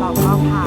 เราก็พา